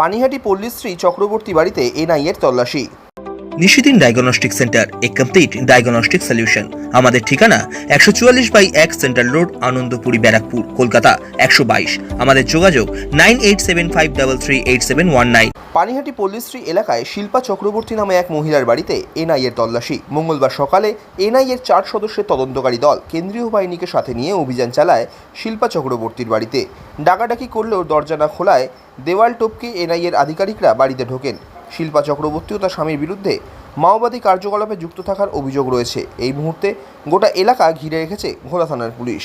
পানিহাটি পল্লীশ্রী চক্রবর্তী বাড়িতে এনআইএর তল্লাশি। নিশিদিন ডায়াগনস্টিক সেন্টার এ কমপ্লিট ডায়াগনস্টিক সলিউশন আমাদের ঠিকানা একশো চুয়াল্লিশ বাই এক সেন্ট্রাল রোড, আনন্দপুরি, ব্যারাকপুর, কলকাতা একশো বাইশ। আমাদের যোগাযোগ nine eight seven five double three eight seven one nine. Panihati Pallishree এলাকায় শিল্পা চক্রবর্তী নামে এক মহিলার বাড়িতে এনআইএর তল্লাশি। মঙ্গলবার সকালে এনআইএর চার সদস্যের তদন্তকারী দল কেন্দ্রীয় বাহিনীকে সাথে নিয়ে অভিযান চালায় শিল্পা চক্রবর্তীর বাড়িতে। ডাকাডাকি করলেও দরজা না খোলায় দেওয়াল টপকে এনআইএর আধিকারিকরা বাড়িতে ঢোকেন। শিল্পা চক্রবর্তী ও তার স্বামীর বিরুদ্ধে মাওবাদী কার্যকলাপে যুক্ত থাকার অভিযোগ রয়েছে। এই মুহূর্তে গোটা এলাকা ঘিরে রেখেছে ঘোড়া থানার পুলিশ।